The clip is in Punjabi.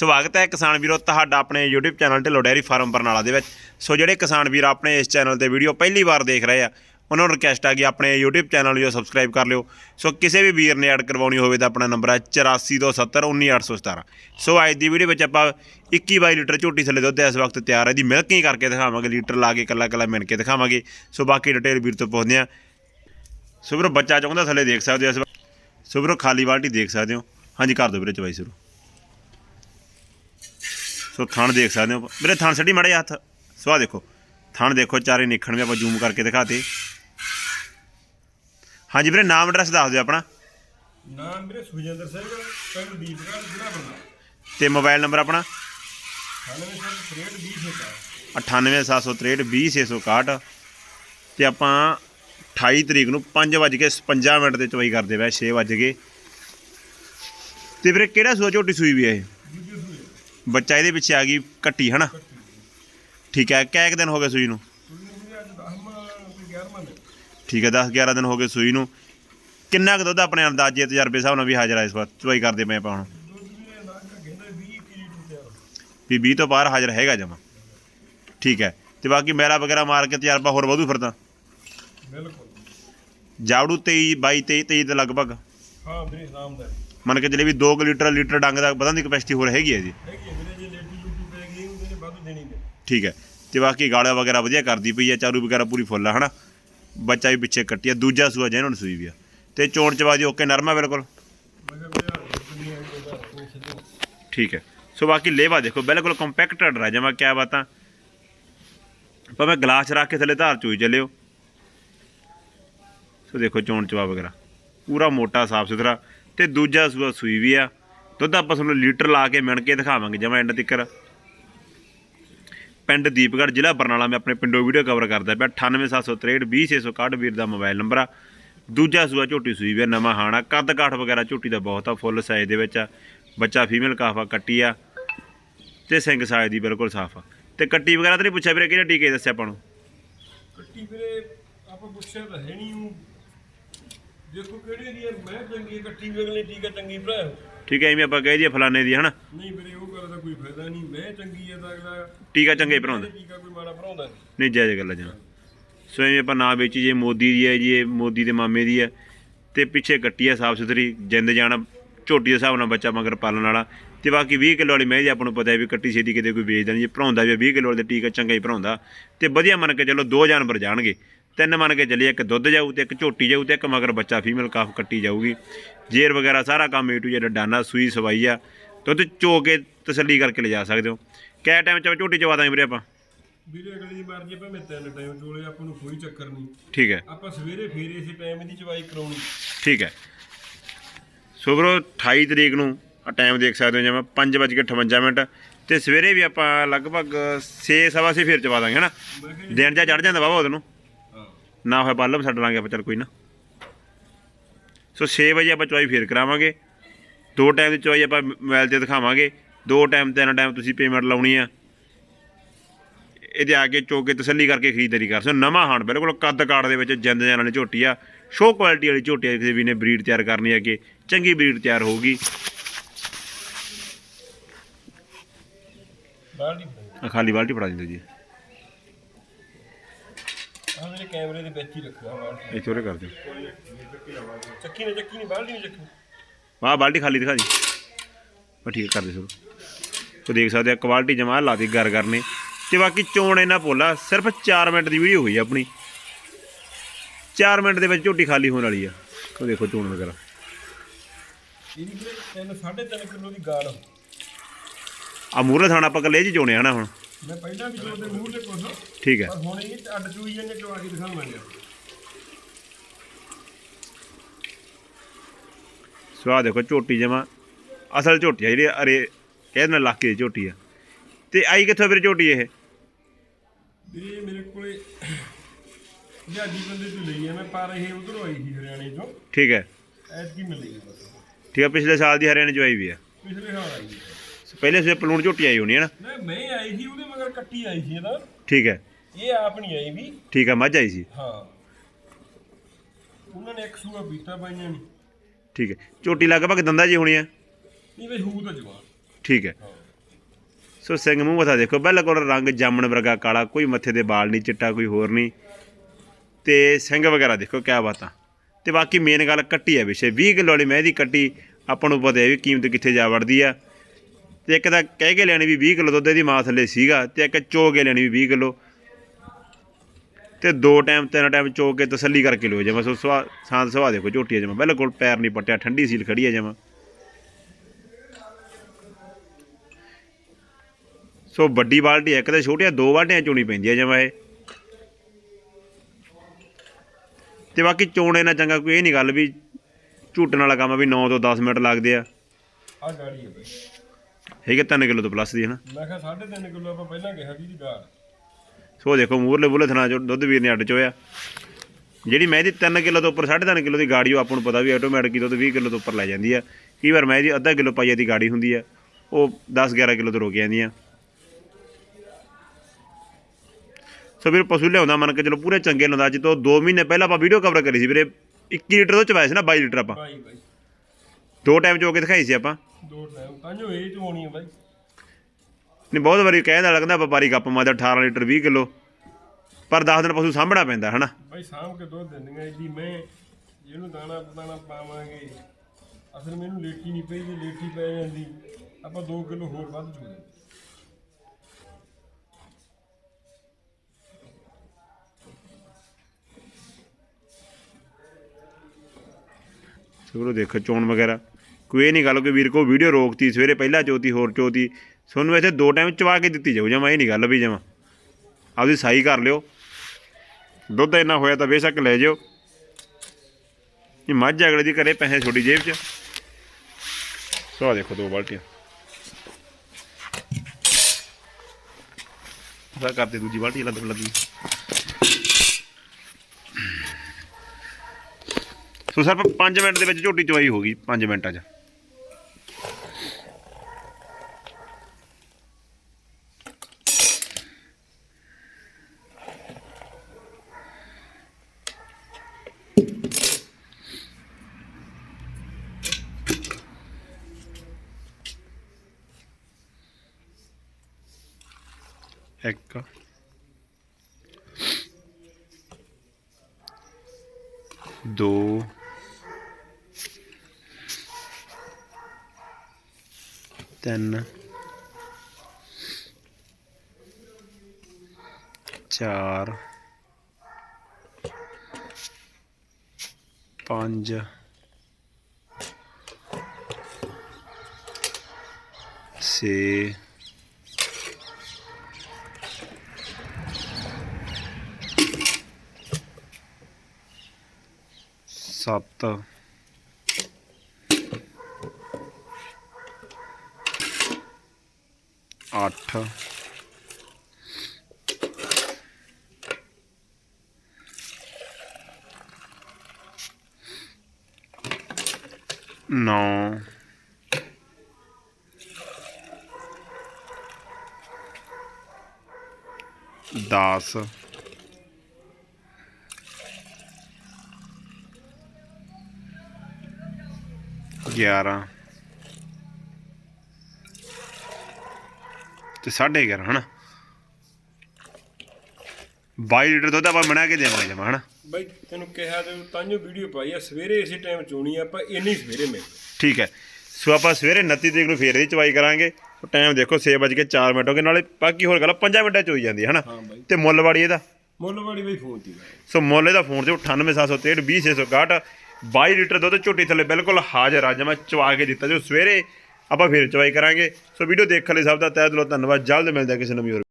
ਸਵਾਗਤ ਹੈ ਕਿਸਾਨ ਵੀਰੋ ਤੁਹਾਡਾ ਆਪਣੇ YouTube channel Dhillon dairy farm Barnala ਦੇ ਵਿੱਚ। ਸੋ ਜਿਹੜੇ ਕਿਸਾਨ ਵੀਰ ਆਪਣੇ ਇਸ ਚੈਨਲ ਤੇ ਵੀਡੀਓ ਪਹਿਲੀ ਵਾਰ ਦੇਖ ਰਹੇ ਆ, ਉਹਨਾਂ ਨੂੰ ਰਿਕਵੈਸਟ ਆ ਕਿ ਆਪਣੇ YouTube ਚੈਨਲ ਨੂੰ ਸਬਸਕ੍ਰਾਈਬ ਕਰ ਲਿਓ। ਸੋ ਕਿਸੇ ਵੀ ਵੀਰ ਨੇ ਐਡ ਕਰਵਾਉਣੀ ਹੋਵੇ ਤਾਂ ਆਪਣਾ ਨੰਬਰ ਹੈ 8427191817 ਸੋ ਅੱਜ ਦੀ ਵੀਡੀਓ ਵਿੱਚ ਆਪਾਂ 21 22 ਲੀਟਰ ਝੋਟੀ ਥੱਲੇ ਦੁੱਧ ਇਸ ਵਕਤ ਤਿਆਰ ਹੈ ਜੀ ਮਿਲਕਿੰਗ ਕਰਕੇ ਦਿਖਾਵਾਂਗੇ, ਲੀਟਰ ਲਾ ਕੇ, ਕੱਲਾ ਕੱਲਾ ਮਿਣ ਕੇ ਦਿਖਾਵਾਂਗੇ। ਸੋ ਬਾਕੀ ਡਿਟੇਲ ਵੀਰ ਤੋਂ ਪੁੱਛਦੇ ਆ ਸੋ ਵੀਰੋ ਬੱਚਾ ਚਾਹੁੰਦਾ ਥੱਲੇ ਦੇਖ ਸਕਦੇ ਹੋ, ਇਸ ਵਕਤ। ਸੋ ਵੀਰੋ ਖਾਲੀ ਬਾਲਟੀ ਦੇਖ ਸਕਦੇ ਹੋ। ਹਾਂਜੀ, ਕਰ ਦਿਓ ਵੀਰੇ ਚਵਾਈ ਸ਼ੁਰੂ। ਸੋ ਥਣ ਦੇਖ ਸਕਦੇ ਹੋ। ਵੀਰੇ ਥਣ ਛੱਡੀ ਮੜੇ ਹੱਥ। ਸੋ ਆਹ ਦੇਖੋ। ਥਣ ਦੇਖੋ ਚਾਰੇ ਨਿਖਣ ਵੀ ਆਪਾਂ ਜ਼ੂਮ ਕਰਕੇ ਦਿਖਾਤੇ। ਹਾਂਜੀ ਵੀਰੇ ਨਾਮ ਐਡਰੈਸ ਦੱਸ ਦਿਓ ਆਪਣਾ। ਨਾਮ ਮੇਰੇ ਸੁਖਜਿੰਦਰ ਸਿੰਘ ਪਿੰਡ ਦੀਪਗੜ੍ਹ ਜ਼ਿਲ੍ਹਾ ਬੰਦਾ ਤੇ ਮੋਬਾਈਲ ਨੰਬਰ ਆਪਣਾ? 9763 98763 ਤੇ ਆਪਾਂ 28 ਤਰੀਕ ਨੂੰ 5:55 ਮਿੰਟ ਤੇ ਚਵਾਈ ਕਰਦੇ ਵੇ 6 ਵਜ ਤੇ ਵੀਰੇ ਕਿਹੜਾ ਸੂਆ ਝੋਟੀ ਸੂਈ ਵੀ ਹੈ ਇਹ? ਬੱਚਾ ਇਹਦੇ ਪਿੱਛੇ ਆ ਗਈ ਕੱਟੀ ਹਨਾ? ਠੀਕ ਹੈ ਕਿੰਨੇ ਦਿਨ ਹੋ ਗਏ ਸੂਈ ਨੂੰ? ਸੂਈ ਨੂੰ ਵੀ ਅੱਜ 10ਵਾਂ ਤੇ 11ਵਾਂ ਦਿਨ ਠੀਕ ਹੈ 10 11 ਦਿਨ ਹੋ ਗਏ ਸੂਈ ਨੂੰ। ਕਿੰਨਾ ਕੁ ਦੁੱਧ ਆਪਣੇ ਅੰਦਾਜ਼ੇ ਤਜਰਬੇ ਹਿਸਾਬ ਨਾਲ ਵੀ ਹਾਜ਼ਰ ਆ ਇਸ ਵਾਰ? ਚਵਾਈ ਕਰਦੇ ਪਏ ਆਪਾਂ ਹੁਣ। ਵੀ ਇਹ ਨਾ ਕਹਿੰਦਾ 20 ਲੀਟਰ ਤਿਆਰ ਵੀ 20 ਤੋਂ ਬਾਹਰ ਹਾਜ਼ਰ ਹੈਗਾ ਜਮਾ। ਠੀਕ ਹੈ ਤੇ ਬਾਕੀ ਮੈਲਾ ਵਗੈਰਾ ਮਾਰ ਕੇ ਤਜਰਬਾ ਹੋਰ ਵਧੂ ਫਿਰ ਤਾਂ? ਬਿਲਕੁਲ ਜਾਵੜੂ 23 22 23 23 ਦੇ ਲਗਭਗ। ਹਾਂ ਵੀਰੇ ਨਾਮਦਾਰ ਮੰਨ ਕੇ ਚੱਲੇ ਵੀ 2 ਲੀਟਰ ਲੀਟਰ ਡੰਗ ਦਾ ਵਧਣ ਦੀ ਕਪੈਸਿਟੀ ਹੋਰ ਹੈਗੀ ਹੈ ਜੀ। ਹੈਗੀ ਵੀਰੇ ਜੇ ਲੇਟੀ ਲੂਟੀ ਪੈ ਗਈ ਉਹਦੇ ਨੇ ਵੱਧ ਦੇਣੀ ਨੇ ਠੀਕ ਹੈ। ਤੇ ਬਾਕੀ ਗਾਲਾ ਵਗੈਰਾ ਵਧੀਆ ਕਰਦੀ ਪਈ ਹੈ, ਚਾਰੂ ਵਗੈਰਾ ਪੂਰੀ ਫੁੱਲ ਆ, ਹਨਾ? ਬੱਚਾ ਵੀ ਪਿੱਛੇ ਕੱਟੀ ਆ ਦੂਜਾ ਸੂਆ ਜਿਹਨਾਂ ਨੂੰ ਸੂਈ ਵੀ ਆ। ਤੇ ਚੋਣ ਚਵਾ ਦੀ ਓਕੇ, ਨਰਮਾ ਬਿਲਕੁਲ? ਠੀਕ ਹੈ। ਸੋ ਬਾਕੀ ਲੇਵਾ ਦੇਖੋ, ਬਿਲਕੁਲ ਕੰਪੈਕਟਡ ਹੈ ਜਮਾ ਕਿਆ ਬਾਤਾਂ। ਭਾਵੇਂ ਗਲਾਸ ਰੱਖ ਕੇ ਥੱਲੇ ਧਾਰ ਚੋਈ ਚੱਲਿਓ। ਸੋ ਦੇਖੋ ਚੋਣ ਚਵਾ ਵਗੈਰਾ। ਪੂਰਾ ਮੋਟਾ, ਸਾਫ਼ ਸੁਥਰਾ। ਤੇ ਦੂਜਾ ਸੂਆ ਸੂਈ ਵੀ ਆ। ਦੁੱਧ ਆਪਾਂ ਤੁਹਾਨੂੰ ਲੀਟਰ ਲਾ ਕੇ ਮਿਣ ਕੇ ਦਿਖਾਵਾਂਗੇ ਜਮਾ ਐਂਡ ਤੱਕਰ। ਪਿੰਡ ਦੀਪਗੜ੍ਹ ਜ਼ਿਲ੍ਹਾ ਬਰਨਾਲਾ, ਮੈਂ ਆਪਣੇ ਪਿੰਡੋਂ ਵੀਡੀਓ ਕਵਰ ਕਰਦਾ ਪਿਆ 9873620661 ਵੀਰ ਦਾ ਮੋਬਾਈਲ ਨੰਬਰ ਆ। ਦੂਜਾ ਸੂਆ ਝੋਟੀ ਸੂਈ ਵੀ ਆ, ਨਵਾਂ ਹਾਣਾ ਕੱਦ ਕਾਠ ਵਗੈਰਾ ਝੋਟੀ ਦਾ ਬਹੁਤ ਆ, ਫੁੱਲ ਸਾਈਜ਼ ਦੇ ਵਿੱਚ ਆ। ਬੱਚਾ ਫੀਮੇਲ ਕਾਫਾ ਕੱਟੀ ਆ। ਤੇ ਸਿੰਘ ਸਾਈਜ਼ ਦੀ ਬਿਲਕੁਲ ਸਾਫ਼ ਆ। ਤੇ ਕੱਟੀ ਵਗੈਰਾ ਤਾਂ ਨਹੀਂ ਪੁੱਛਿਆ ਵੀਰੇ, ਕਿਹੜੇ ਟੀਕੇ ਦੱਸਿਆ ਆਪਾਂ ਨੂੰ? ਕੱਟੀ ਵੀਰੇ, ਆਪਾਂ ਪੁੱਛਿਆ ਤਾਂ ਹੈ ਨਹੀਂ, ਉਹ ਦੇਖੋ ਕਿਹੜੀ ਦੀ ਹੈ ਮੈਂ ਚੰਗੀ ਹੈ, ਕੱਟੀ ਵੀ ਅਗਲੀ ਠੀਕ ਹੈ ਚੰਗੀ ਭਰਾ। ਠੀਕ ਹੈ ਐਵੇਂ ਆਪਾਂ ਕਹਿ ਦਈਏ ਫਲਾਣੇ ਦੀ ਹਨਾ? ਨਹੀਂ ਵੀਰੇ ਉਹ ਗੱਲ ਦਾ ਕੋਈ ਫਾਇਦਾ ਨਹੀਂ। ਮੈਂ ਚੰਗੀ ਹੈ ਤਾਂ ਅਗਲਾ ਟੀਕਾ ਚੰਗੇ ਭਰਾਉਂਦਾ। ਟੀਕਾ ਕੋਈ ਮਾੜਾ ਭਰਾਉਂਦਾ ਨਹੀਂ। ਨਹੀਂ ਜਾਇਜ਼ ਗੱਲ ਆ ਜਨਾ ਸੋ ਐਵੇਂ ਆਪਾਂ ਨਾ ਵੇਚੀ ਜੇ ਮੋਦੀ ਦੀ ਹੈ ਜੀ ਇਹ ਮੋਦੀ ਦੇ ਮਾਮੇ ਦੀ ਹੈ ਤੇ ਪਿੱਛੇ ਕੱਟੀ ਹੈ ਸਾਫ਼ ਸੁਥਰੀ ਜਿੰਦ ਜਾਣਾ ਝੋਟੀ ਦੇ ਹਿਸਾਬ ਨਾਲ ਬੱਚਾ ਮਗਰ ਪਾਲਣ ਵਾਲਾ ਤੇ ਬਾਕੀ 20 ਕਿਲੋ ਵਾਲੀ ਮੈਂ ਜੀ ਆਪਾਂ ਨੂੰ ਪਤਾ ਹੈ ਵੀ ਕੱਟੀ ਛੇਤੀ ਕਿਤੇ ਕੋਈ ਵੇਚਦਾ ਨਹੀਂ। ਜੇ ਭਰਾਉਂਦਾ ਵੀ 20 ਕਿਲੋ ਵਾਲੇ ਟੀਕਾ ਚੰਗਾ ਹੀ ਭਰਾਉਂਦਾ। ਤੇ ਵਧੀਆ ਮੰਨ ਕੇ ਚੱਲੋ ਦੋ ਜਾਨਵਰ ਜਾਣਗੇ। ਤਿੰਨ ਮੰਨ ਕੇ ਚੱਲੀਏ ਇੱਕ ਦੁੱਧ ਜਾਊ ਤੇ ਇੱਕ ਝੋਟੀ ਜਾਊ ਤੇ ਇੱਕ ਮਗਰ ਬੱਚਾ ਫੀਮੇਲ ਕਾਫ ਕੱਟੀ ਜਾਊਗੀ। ਜੇਰ ਵਗੈਰਾ ਸਾਰਾ ਕੰਮ ਏ ਟੂ ਜ਼ੈਡ ਡਾਨਾ ਸੂਈ ਸਵਾਈ ਆ। ਦੁੱਧ ਚੋ ਕੇ ਤਸੱਲੀ ਕਰਕੇ ਲਿਜਾ ਸਕਦੇ ਹੋ। ਕਿਹ ਟਾਈਮ ਚ ਝੋਟੀ ਚਵਾ ਦਾਂਗੇ ਵੀਰੇ ਆਪਾਂ? ਵੀਰੇ ਅਗਲੀ ਮਰਜ਼ੀ ਹੈ ਭਾਵੇਂ ਤਿੰਨ ਟਾਈਮ ਚੋਲੇ ਆਪਾਂ ਨੂੰ ਕੋਈ ਚੱਕਰ ਨਹੀਂ। ਠੀਕ ਹੈ। ਆਪਾਂ ਸਵੇਰੇ ਫੇਰ ਇਸੇ ਟਾਈਮ ਦੀ ਚਵਾਈ ਕਰਾਉਣੀ। ਠੀਕ ਹੈ। ਸੋ ਵੀਰੋ 28 ਤਰੀਕ ਨੂੰ ਆ ਟਾਈਮ ਦੇਖ ਸਕਦੇ ਹੋ ਜਿਵੇਂ 5:58 ਮਿੰਟ। ਤੇ ਸਵੇਰੇ ਵੀ ਆਪਾਂ ਲਗਭਗ 6 ਸਵਾ ਛੇ ਫੇਰ ਚਵਾ ਦਾਂਗੇ ਹਨਾ ਦਿਨ ਜਾ ਚੜ ਜਾਂਦਾ ਬਾਬਾ ਉਹਦੇ ਨੂੰ ਹੋਇਆ ਬੱਲਬ ਛੱਡ ਲਾਂਗੇ ਆਪਾਂ ਚੱਲ ਕੋਈ ਨਾ। ਸੋ 6 ਵਜੇ ਆਪਾਂ ਚਵਾਈ ਫੇਰ ਕਰਾਵਾਂਗੇ। ਦੋ ਟਾਈਮ ਦੀ ਚਵਾਈ ਆਪਾਂ ਮੋਬਾਈਲ ਤੇ ਦਿਖਾਵਾਂਗੇ। ਦੋ ਟਾਈਮ ਤਿੰਨ ਟਾਈਮ ਤੁਸੀਂ ਪੇਮੈਂਟ ਲਾਉਣੀ ਆ। ਇਹਦੇ ਆ ਕੇ ਚੋ ਕੇ ਤਸੱਲੀ ਕਰਕੇ ਖਰੀਦਦਾਰੀ ਕਰ। ਸੋ ਨਵਾਂ ਹਾਣ ਬਿਲਕੁਲ ਕੱਦ ਕਾੜ ਦੇ ਵਿੱਚ ਜਿੰਦ ਜਾਨ ਵਾਲੀ ਝੋਟੀ ਆ। ਸ਼ੋ ਕੁਆਲਿਟੀ ਵਾਲੀ ਝੋਟੀ ਆ ਕਿਸੇ ਵੀ ਨੇ ਬਰੀਡ ਤਿਆਰ ਕਰਨੀ ਹੈ ਕਿ ਚੰਗੀ ਬਰੀਡ ਤਿਆਰ ਹੋਊਗੀ। ਖਾਲੀ ਬਾਲਟੀ ਫੜਾ ਦਿੰਦੇ ਜੀ। ਆ ਮੇਰੇ ਕੈਮਰੇ ਦੇ ਵਿੱਚ ਹੀ ਰੱਖਿਆ ਬਾਲਟੀ ਇਹ ਚੋਰੇ ਕਰ ਦਿਓ। ਚੱਕੀ ਨੇ ਚੱਕੀ ਨਹੀਂ ਬਾਲਟੀ ਨਹੀਂ ਚੱਕੀ। ਆਹ ਬਾਲਟੀ ਖਾਲੀ ਦਿਖਾ ਦੀ ਬਸ ਠੀਕ ਕਰ ਦੇ ਸ਼ੁਰੂ। ਤੋ ਦੇਖ ਸਕਦੇ ਆ ਕੁਆਲਿਟੀ ਜਮਾ ਲਾਤੀ ਗਰ ਕਰਨੇ ਤੇ ਬਾਕੀ ਚੋਣ ਇਹਨਾਂ ਭੋਲਾ ਸਿਰਫ 4 ਮਿੰਟ ਦੀ ਵੀਡੀਓ ਹੋਈ ਆ ਆਪਣੀ। 4 ਮਿੰਟ ਦੇ ਵਿੱਚ ਝੋਟੀ ਖਾਲੀ ਹੋਣ ਵਾਲੀ ਆ। ਉਹ ਦੇਖੋ ਚੋਣ ਵਗੈਰਾ। ਇਹਦੀ ਵੀਰੇ ਤਿੰਨ ਸਾਢੇ ਤਿੰਨ ਕਿਲੋ ਦੀ ਗਾੜ ਆ। ਮੂਹਰੇ ਥਾਣਾ ਆਪਾਂ ਕੱਲੇ ਜੀ ਚੋਣੇ ਹਨਾ ਹੁਣ। ਮੈਂ ਪਹਿਲਾਂ ਵੀ ਚੋਦੇ ਮੂੰਹ ਤੇ ਕੁਛ ਠੀਕ ਹੈ। ਪਰ ਹੁਣ ਇਹ ਅੱਡ ਚੂਈ ਜਾਂਦੇ ਚਵਾ ਕੇ ਦਿਖਾਵਾਂਗੇ ਸੋ ਆਹ ਦੇਖੋ ਝੋਟੀ ਜਮਾ ਅਸਲ ਝੋਟੀ ਆ ਜਿਹੜੀ ਅਰੇ ਕਹਿੰਦੇ ਨੇ ਇਲਾਕੇ ਦੀ ਝੋਟੀ ਆ। ਤੇ ਆਈ ਕਿੱਥੋਂ ਫਿਰ ਝੋਟੀ ਇਹ? ਵੀਰੇ ਇਹ ਮੇਰੇ ਕੋਲੇ ਜਾਜੀ ਬੰਦੇ ਤੋਂ ਲਈ ਆ ਮੈਂ ਪਰ ਇਹ ਉਧਰੋਂ ਆਈ ਸੀ ਹਰਿਆਣੇ ਚੋਂ। ਠੀਕ ਹੈ। ਐਤਕੀ ਮਿਲੀ ਠੀਕ ਹੈ ਪਿਛਲੇ ਸਾਲ ਦੀ ਹਰਿਆਣੇ ਚ ਆਈ ਵੀ ਆ। ਪਿਛਲੇ ਸਾਲ ਆਈ। ਪਹਿਲੇ ਸੇ ਪਲੂਣ ਝੋਟੀ ਆਈ ਹੋਣੀ ਹੈ ਨਾ? ਨਾ ਮੈਂ ਆਈ ਸੀ ਉਹਦੇ ਮਗਰ ਕੱਟੀ ਆਈ ਸੀ ਇਹਦਾ। ਠੀਕ ਹੈ। ਇਹ ਆਪ ਨਹੀਂ ਆਈ ਵੀ। ਠੀਕ ਹੈ ਮੱਝ ਆਈ ਸੀ। ਹਾਂ। ਉਹਨਾਂ ਨੇ ਇੱਕ ਸੂਆ ਪੀਤਾ ਬਾਈਆਂ ਨੇ। ਠੀਕ ਹੈ। ਝੋਟੀ ਲਗਭਗ ਦੰਦਾ ਜੀ ਹੋਣੀ ਆ ਨਹੀਂ ਵੇ ਹੂ ਤਾਂ ਜਵਾਨ। ਠੀਕ ਹੈ। ਹਾਂ। ਸੋ ਸਿੰਘ ਮੂੰਹ ਮੱਥਾ ਦੇਖੋ ਬਿਲਕੁਲ ਰੰਗ ਜਾਮਣ ਵਰਗਾ ਕਾਲਾ ਕੋਈ ਮੱਥੇ ਦੇ ਵਾਲ ਨਹੀਂ ਚਿੱਟਾ ਕੋਈ ਹੋਰ ਨਹੀਂ। ਤੇ ਸਿੰਘ ਵਗੈਰਾ ਦੇਖੋ ਕਿਆ ਬਾਤਾਂ। ਤੇ ਬਾਕੀ ਮੇਨ ਗੱਲ ਕੱਟੀ ਹੈ ਵਿਸ਼ੇ 20 ਕਿਲੋ ਵਾਲੀ ਮੈਂ ਦੀ ਕੱਟੀ ਆਪਾਂ ਨੂੰ ਪਤਾ ਹੈ ਵੀ ਕੀਮਤ ਕਿੱਥੇ ਜਾ ਵੜਦੀ ਆ। ਤੇ ਇੱਕ ਤਾਂ ਕਹਿ ਕੇ ਲੈਣੀ ਵੀ 20 ਕਿਲੋ ਦੁੱਧ ਦੀ ਮਾਂ ਥੱਲੇ ਸੀਗਾ ਤੇ ਇੱਕ ਚੋ ਕੇ ਲੈਣੀ ਵੀ 20 ਕਿਲੋ। ਤੇ ਦੋ ਟਾਈਮ ਤਿੰਨ ਟਾਈਮ ਚੋ ਕੇ ਤਸੱਲੀ ਕਰਕੇ ਲਿਓ ਜਮਾ। ਸੋ ਸੁਆ ਸਾਂਦ ਸੁਭਾਅ ਦੇਖੋ ਝੋਟੀ ਜਮਾ। ਬਿਲਕੁਲ ਪੈਰ ਨਹੀਂ ਪੱਟਿਆ ਠੰਡੀ ਸੀਲ ਖੜੀ ਹੈ ਜਮਾ। ਸੋ ਵੱਡੀ ਬਾਲਟੀ ਹੈ, ਇੱਕ ਤੇ ਛੋਟੀਆਂ ਦੋ ਬਾਲਟੀਆਂ ਚੋਣੀ ਪੈਂਦੀਆਂ ਜਮਾ ਇਹ। ਤੇ ਬਾਕੀ ਚੋਣੇ ਨਾਲ ਚੰਗਾ ਕੋਈ ਇਹ ਨਹੀਂ ਗੱਲ ਵੀ ਝੂਟਣ ਵਾਲਾ ਕੰਮ ਵੀ 9 ਤੋਂ 10 ਮਿੰਟ ਲੱਗਦੇ ਆ। ਆ ਗਾੜੀ ਹੈ ਬਈ। ਹੈਗੇ 3 ਕਿਲੋ ਤੋਂ ਪਲੱਸ ਦੀ ਹੈ ਨਾ ਮੈਂ ਕਿਹਾ 3.5 ਕਿਲੋ ਆਪਾਂ ਪਹਿਲਾਂ ਕਿਹਾ ਵੀ ਦੀ ਗਾੜ ਸੋ ਦੇਖੋ ਮੂਰਲੇ ਬੁੱਲੇ ਥਣਾ ਚੋਂ ਦੁੱਧ ਵੀਰ ਨੇ ਅੱਡ ਚੋਇਆ। ਜਿਹੜੀ ਮੈਂ ਦੀ 3 ਕਿਲੋ ਤੋਂ ਉੱਪਰ 3.5 ਕਿਲੋ ਦੀ ਗਾੜੀ ਉਹ ਆਪਾਂ ਨੂੰ ਪਤਾ ਵੀ ਆਟੋਮੈਟਿਕ ਹੀ ਦੁੱਧ 20 ਕਿਲੋ ਤੋਂ ਉੱਪਰ ਲੈ ਜਾਂਦੀ ਆ। ਕਈ ਵਾਰ ਮੈਂ ਦੀ ਅੱਧਾ ਕਿਲੋ ਪਾਈਆ ਦੀ ਗਾੜੀ ਹੁੰਦੀ ਆ। ਉਹ 10 11 ਕਿਲੋ ਤੋਂ ਰੁਕ ਜਾਂਦੀ ਆ ਸੋ ਵੀਰ ਪਸ਼ੂ ਲਿਆਉਂਦਾ ਮੰਨ ਕੇ ਚਲੋ ਪੂਰੇ ਚੰਗੇ ਅੱਜ ਤੋਂ 2 ਮਹੀਨੇ ਪਹਿਲਾਂ ਆਪਾਂ ਵੀਡੀਓ ਕਵਰ ਕਰੀ ਸੀ ਵੀਰੇ। 21 ਲੀਟਰ ਤੋਂ ਚਵਾਇਆ ਸੀ ਨਾ 22 ਲੀਟਰ ਆਪਾਂ। ਦੋ ਟਾਈਮ ਚੋ ਕੇ ਦਿਖਾਈ ਸੀ ਆਪਾਂ। ਦੋ ਟਾਈਮ ਤਾਂ ਜੋ ਇਹ ਚ ਹੋਣੀ ਹੈ ਬਾਈ। ਨਹੀਂ ਬਹੁਤ ਵਾਰੀ ਕਹਿੰਦਾ ਲੱਗਦਾ ਵਪਾਰੀ ਗੱਪ ਮਾਰਦਾ 18 ਲੀਟਰ 20 ਕਿਲੋ। ਪਰ 10 ਦਿਨ ਪਸ਼ੂ ਸਾਂਭਣਾ ਪੈਂਦਾ ਹਨਾ? ਬਾਈ ਸਾਂਭ ਕੇ ਦੁੱਧ ਦਿੰਦੀਆਂ ਏਡੀ ਮੈਂ ਜਿਹਨੂੰ ਦਾਣਾ ਪਤਾਣਾ ਪਾਵਾਂਗੇ ਅਸਲ ਮੈਨੂੰ ਲੇਟੀ ਨਹੀਂ ਪਈ ਜੇ ਲੇਟੀ ਪੈ ਜਾਂਦੀ। ਆਪਾਂ 2 ਕਿਲੋ ਹੋਰ ਵੱਧ ਚੁਗੇ ਚਲੋ ਦੇਖੋ ਚੋਣ ਵਗੈਰਾ। ਕੋਈ ਇਹ ਨਹੀਂ ਗੱਲ ਕਿ ਵੀਰ ਕੋ ਵੀਡੀਓ ਰੋਕਤੀ, ਸਵੇਰੇ ਪਹਿਲਾਂ ਚੋਤੀ, ਹੋਰ ਚੋਤੀ। ਤੁਹਾਨੂੰ ਇੱਥੇ ਦੋ ਟਾਈਮ ਚਵਾ ਕੇ ਦਿੱਤੀ ਜਾਊ, ਜਮਾ ਇਹ ਨਹੀਂ ਗੱਲ ਵੀ ਜਮਾ। ਆਪਦੀ ਸਾਈ ਕਰ ਲਿਓ। ਦੁੱਧ ਇੰਨਾ ਹੋਇਆ ਤਾਂ ਬੇਸ਼ੱਕ ਲੈ ਜਿਓ। ਇਹ ਮੱਝ ਅਗਲੇ ਦੀ ਘਰੇ ਪੈਸੇ ਛੋਟੀ ਜੇਬ 'ਚ। ਸੋ ਆਹ ਦੇਖੋ ਦੋ ਬਾਲਟੀਆਂ। ਸਾ ਕਰਤੇ ਦੂਜੀ ਬਾਲਟੀ ਲੱਗ ਲੱਗੀ। ਸੋ ਸਰ 5 ਮਿੰਟ ਦੇ ਵਿੱਚ ਝੋਟੀ ਚਵਾਈ ਹੋ ਗਈ 5 ਮਿੰਟਾਂ 'ਚ। ਇੱਕ ਦੋ ਤਿੰਨ ਚਾਰ ਪੰਜ ਛੇ ਸੱਤ। ਅੱਠ। ਨੌ। ਦਸ। ਗਿਆਰਾਂ। ਤੇ 11.5 ਹਨਾ? 22 ਲੀਟਰ ਦੁੱਧ ਆਪਾਂ ਬਣਾ ਕੇ ਦੇਵਾਂਗੇ ਜਮਾ ਹਨਾ? ਬਾਈ ਤੈਨੂੰ ਕਿਹਾ ਤੇ ਤਾਂ ਜੋ ਵੀਡੀਓ ਪਾਈ ਆ ਸਵੇਰੇ ਇਸੇ ਟਾਈਮ ਚੋਣੀ ਆਪਾਂ ਇੰਨੀ ਸਵੇਰੇ ਮਿਲ। ਠੀਕ ਹੈ। ਸੋ ਆਪਾਂ ਸਵੇਰੇ 29 ਤਰੀਕ ਨੂੰ ਫੇਰ ਦੀ ਚਵਾਈ ਕਰਾਂਗੇ। ਟਾਈਮ ਦੇਖੋ 6:04 ਮਿੰਟ ਹੋ ਗਏ ਨਾਲੇ ਬਾਕੀ ਹੋਰ ਗੱਲ 5 ਮਿੰਟਾਂ ਚ ਹੋਈ ਜਾਂਦੀ ਹੈ ਹਨਾ ਤੇ ਮੁੱਲ ਵਾੜੀ ਇਹਦਾ? ਮੁੱਲ ਵਾਲੀ ਬਾਈ ਫੋਨ ਤੀ ਸੋ ਮੁੱਲ ਇਹਦਾ ਫੋਨ ਤੇ 98763 20661 22 ਲੀਟਰ ਦੁੱਧ ਝੋਟੀ ਥੱਲੇ ਬਿਲਕੁਲ ਹਾਜ਼ਰ ਆ। ਜਮਾ ਚਵਾ ਕੇ ਦਿੱਤਾ ਜੋ ਸਵੇਰੇ ਆਪਾਂ ਫਿਰ ਚਵਾਈ ਕਰਾਂਗੇ। ਸੋ ਵੀਡੀਓ ਦੇਖਣ ਲਈ ਸਭ ਦਾ ਤਹਿ ਦਿਲੋਂ ਧੰਨਵਾਦ। ਜਲਦ ਮਿਲਦਾ ਕਿਸੇ ਨਵੀਂ ਹੋਰ